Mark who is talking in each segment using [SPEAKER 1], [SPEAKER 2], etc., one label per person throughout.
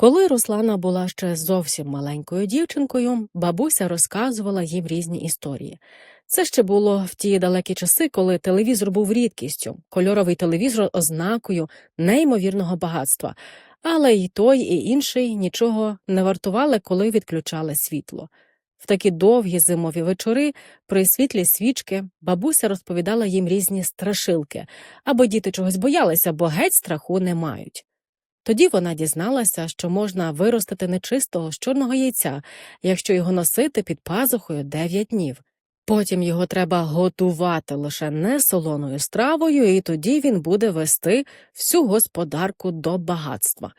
[SPEAKER 1] Коли Руслана була ще зовсім маленькою дівчинкою, бабуся розказувала їм різні історії. Це ще було в ті далекі часи, коли телевізор був рідкістю, кольоровий телевізор ознакою неймовірного багатства, але й той, і інший нічого не вартували, коли відключали світло. В такі довгі зимові вечори при світлі свічки бабуся розповідала їм різні страшилки, або діти чогось боялися, бо геть страху не мають. Тоді вона дізналася, що можна виростити нечистого з чорного яйця, якщо його носити під пазухою 9 днів. Потім його треба готувати лише не солоною стравою, і тоді він буде вести всю господарку до багатства.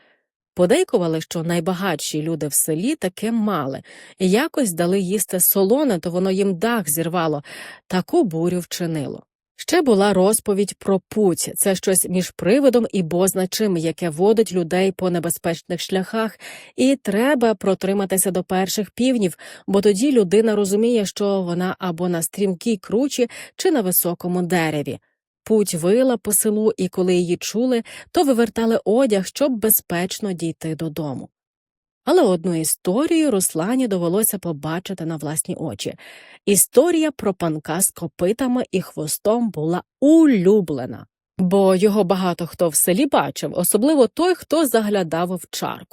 [SPEAKER 1] Подейкували, що найбагатші люди в селі таке мали, і якось дали їсти солоне, то воно їм дах зірвало, таку бурю вчинило. Ще була розповідь про путь це щось між привидом і бозначим, яке водить людей по небезпечних шляхах, і треба протриматися до перших півнів, бо тоді людина розуміє, що вона або на стрімкій кручі, чи на високому дереві. Путь вила по селу, і коли її чули, то вивертали одяг, щоб безпечно дійти додому. Але одну історію Руслані довелося побачити на власні очі. Історія про панка з копитами і хвостом була улюблена, бо його багато хто в селі бачив, особливо той, хто заглядав в чарку.